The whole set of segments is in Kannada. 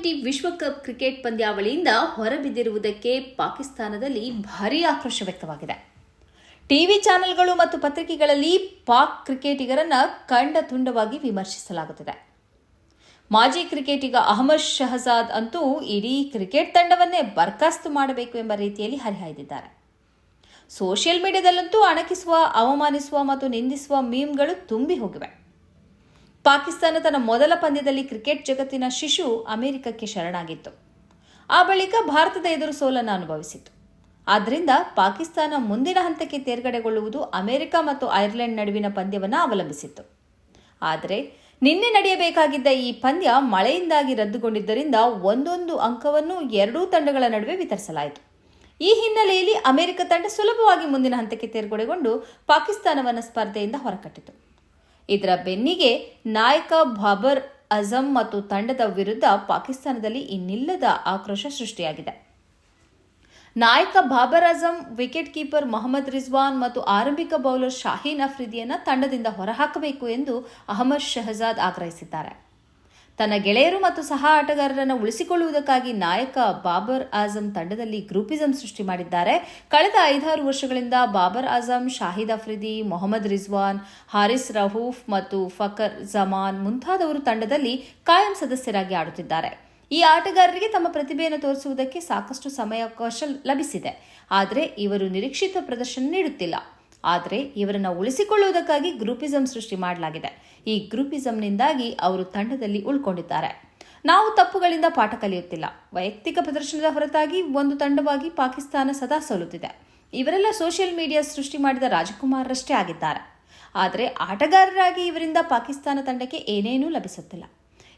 ಟ್ವೆಂಟಿ ವಿಶ್ವಕಪ್ ಕ್ರಿಕೆಟ್ ಪಂದ್ಯಾವಳಿಯಿಂದ ಹೊರಬಿದ್ದಿರುವುದಕ್ಕೆ ಪಾಕಿಸ್ತಾನದಲ್ಲಿ ಭಾರೀ ಆಕ್ರೋಶ ವ್ಯಕ್ತವಾಗಿದೆ. ಟಿವಿ ಚಾನೆಲ್ಗಳು ಮತ್ತು ಪತ್ರಿಕೆಗಳಲ್ಲಿ ಪಾಕ್ ಕ್ರಿಕೆಟಿಗರನ್ನ ಕಂಡ ತುಂಡವಾಗಿ ವಿಮರ್ಶಿಸಲಾಗುತ್ತಿದೆ. ಮಾಜಿ ಕ್ರಿಕೆಟಿಗ ಅಹಮದ್ ಶಹಜಾದ್ ಅಂತೂ ಇಡೀ ಕ್ರಿಕೆಟ್ ತಂಡವನ್ನೇ ಬರ್ಖಾಸ್ತು ಮಾಡಬೇಕು ಎಂಬ ರೀತಿಯಲ್ಲಿ ಹರಿಹಾಯ್ದಿದ್ದಾರೆ. ಸೋಷಿಯಲ್ ಮೀಡಿಯಾದಲ್ಲಂತೂ ಅಣಕಿಸುವ, ಅವಮಾನಿಸುವ ಮತ್ತು ನಿಂದಿಸುವ ಮೀಮ್ಗಳು ತುಂಬಿ ಹೋಗಿವೆ. ಪಾಕಿಸ್ತಾನ ತನ್ನ ಮೊದಲ ಪಂದ್ಯದಲ್ಲಿ ಕ್ರಿಕೆಟ್ ಜಗತ್ತಿನ ಶಿಶು ಅಮೆರಿಕಕ್ಕೆ ಶರಣಾಗಿತ್ತು. ಆ ಬಳಿಕ ಭಾರತದ ಎದುರು ಸೋಲನ್ನು ಅನುಭವಿಸಿತು. ಆದ್ದರಿಂದ ಪಾಕಿಸ್ತಾನ ಮುಂದಿನ ಹಂತಕ್ಕೆ ತೇರ್ಗಡೆಗೊಳ್ಳುವುದು ಅಮೆರಿಕ ಮತ್ತು ಐರ್ಲೆಂಡ್ ನಡುವಿನ ಪಂದ್ಯವನ್ನು ಅವಲಂಬಿಸಿತ್ತು. ಆದರೆ ನಿನ್ನೆ ನಡೆಯಬೇಕಾಗಿದ್ದ ಈ ಪಂದ್ಯ ಮಳೆಯಿಂದಾಗಿ ರದ್ದುಗೊಂಡಿದ್ದರಿಂದ ಒಂದೊಂದು ಅಂಕವನ್ನು ಎರಡೂ ತಂಡಗಳ ನಡುವೆ ವಿತರಿಸಲಾಯಿತು. ಈ ಹಿನ್ನೆಲೆಯಲ್ಲಿ ಅಮೆರಿಕ ತಂಡ ಸುಲಭವಾಗಿ ಮುಂದಿನ ಹಂತಕ್ಕೆ ತೇರ್ಗಡೆಗೊಂಡು ಪಾಕಿಸ್ತಾನವನ್ನು ಸ್ಪರ್ಧೆಯಿಂದ ಹೊರಕಟ್ಟಿತು. ಇದರ ಬೆನ್ನಿಗೆ ನಾಯಕ ಬಾಬರ್ ಅಜಂ ಮತ್ತು ತಂಡದ ವಿರುದ್ಧ ಪಾಕಿಸ್ತಾನದಲ್ಲಿ ಇನ್ನಿಲ್ಲದ ಆಕ್ರೋಶ ಸೃಷ್ಟಿಯಾಗಿದೆ. ನಾಯಕ ಬಾಬರ್ ಅಜಂ, ವಿಕೆಟ್ ಕೀಪರ್ ಮೊಹಮ್ಮದ್ ರಿಜ್ವಾನ್ ಮತ್ತು ಆರಂಭಿಕ ಬೌಲರ್ ಶಾಹೀನ್ ಅಫ್ರಿದಿಯನ್ನ ತಂಡದಿಂದ ಹೊರಹಾಕಬೇಕು ಎಂದು ಅಹಮದ್ ಶಹಜಾದ್ ಆಗ್ರಹಿಸಿದ್ದಾರೆ. ತನ್ನ ಗೆಳೆಯರು ಮತ್ತು ಸಹ ಆಟಗಾರರನ್ನು ಉಳಿಸಿಕೊಳ್ಳುವುದಕ್ಕಾಗಿ ನಾಯಕ ಬಾಬರ್ ಆಜಂ ತಂಡದಲ್ಲಿ ಗ್ರೂಪಿಸಂ ಸೃಷ್ಟಿ ಮಾಡಿದ್ದಾರೆ. ಕಳೆದ ಐದಾರು ವರ್ಷಗಳಿಂದ ಬಾಬರ್ ಆಜಂ, ಶಾಹಿದ್ ಅಫ್ರಿದಿ ಮೊಹಮ್ಮದ್ ರಿಜ್ವಾನ್, ಹಾರಿಸ್ ರಹೂಫ್ ಮತ್ತು ಫಕರ್ ಜಮಾನ್ ಮುಂತಾದವರು ತಂಡದಲ್ಲಿ ಕಾಯಂ ಸದಸ್ಯರಾಗಿ ಆಡುತ್ತಿದ್ದಾರೆ. ಈ ಆಟಗಾರರಿಗೆ ತಮ್ಮ ಪ್ರತಿಭೆಯನ್ನು ತೋರಿಸುವುದಕ್ಕೆ ಸಾಕಷ್ಟು ಸಮಯಾವಕಾಶ ಲಭಿಸಿದೆ. ಆದರೆ ಇವರು ನಿರೀಕ್ಷಿತ ಪ್ರದರ್ಶನ ನೀಡುತ್ತಿಲ್ಲ. ಆದರೆ ಇವರನ್ನು ಉಳಿಸಿಕೊಳ್ಳುವುದಕ್ಕಾಗಿ ಗ್ರೂಪಿಸಂ ಸೃಷ್ಟಿ ಮಾಡಲಾಗಿದೆ. ಈ ಗ್ರೂಪಿಸಂನಿಂದಾಗಿ ಅವರು ತಂಡದಲ್ಲಿ ಉಳ್ಕೊಂಡಿದ್ದಾರೆ. ನಾವು ತಪ್ಪುಗಳಿಂದ ಪಾಠ ಕಲಿಯುತ್ತಿಲ್ಲ. ವೈಯಕ್ತಿಕ ಪ್ರದರ್ಶನದ ಹೊರತಾಗಿ ಒಂದು ತಂಡವಾಗಿ ಪಾಕಿಸ್ತಾನ ಸದಾ ಸೋಲುತ್ತಿದೆ. ಇವರೆಲ್ಲ ಸೋಷಿಯಲ್ ಮೀಡಿಯಾ ಸೃಷ್ಟಿ ಮಾಡಿದ ರಾಜಕುಮಾರರಷ್ಟೇ ಆಗಿದ್ದಾರೆ. ಆದರೆ ಆಟಗಾರರಾಗಿ ಇವರಿಂದ ಪಾಕಿಸ್ತಾನ ತಂಡಕ್ಕೆ ಏನೇನೂ ಲಭಿಸುತ್ತಿಲ್ಲ.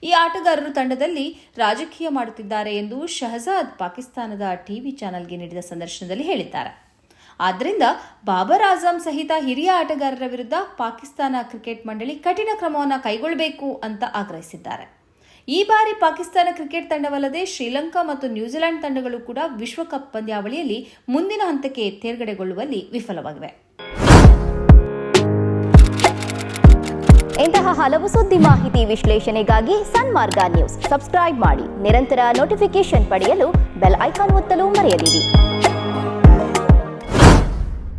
ಈ ಆಟಗಾರರು ತಂಡದಲ್ಲಿ ರಾಜಕೀಯ ಮಾಡುತ್ತಿದ್ದಾರೆ ಎಂದು ಶಹಜಾದ್ ಪಾಕಿಸ್ತಾನದ ಟಿವಿ ಚಾನೆಲ್ಗೆ ನೀಡಿದ ಸಂದರ್ಶನದಲ್ಲಿ ಹೇಳಿದ್ದಾರೆ. ಆದ್ದರಿಂದ ಬಾಬರ್ ಆಜಂ ಸಹಿತ ಹಿರಿಯ ಆಟಗಾರರ ವಿರುದ್ಧ ಪಾಕಿಸ್ತಾನ ಕ್ರಿಕೆಟ್ ಮಂಡಳಿ ಕಠಿಣ ಕ್ರಮವನ್ನು ಕೈಗೊಳ್ಳಬೇಕು ಅಂತ ಆಗ್ರಹಿಸಿದ್ದಾರೆ. ಈ ಬಾರಿ ಪಾಕಿಸ್ತಾನ ಕ್ರಿಕೆಟ್ ತಂಡವಲ್ಲದೆ ಶ್ರೀಲಂಕಾ ಮತ್ತು ನ್ಯೂಜಿಲೆಂಡ್ ತಂಡಗಳು ಕೂಡ ವಿಶ್ವಕಪ್ ಪಂದ್ಯಾವಳಿಯಲ್ಲಿ ಮುಂದಿನ ಹಂತಕ್ಕೆ ತೇರ್ಗಡೆಗೊಳ್ಳುವಲ್ಲಿ ವಿಫಲವಾಗಿವೆ. ಇಂತಹ ಹಲವು ಸುದ್ದಿ ಮಾಹಿತಿ ವಿಶ್ಲೇಷಣೆಗಾಗಿ ಸನ್ಮಾರ್ಗ ನ್ಯೂಸ್. ಸಬ್ಸ್ಕ್ರೈಬ್ ಮಾಡಿ, ನಿರಂತರ ನೋಟಿಫಿಕೇಶನ್ ಪಡೆಯಲು ಬೆಲ್ ಐಕಾನ್ ಒತ್ತಲು ಮರೆಯದಿರಿ.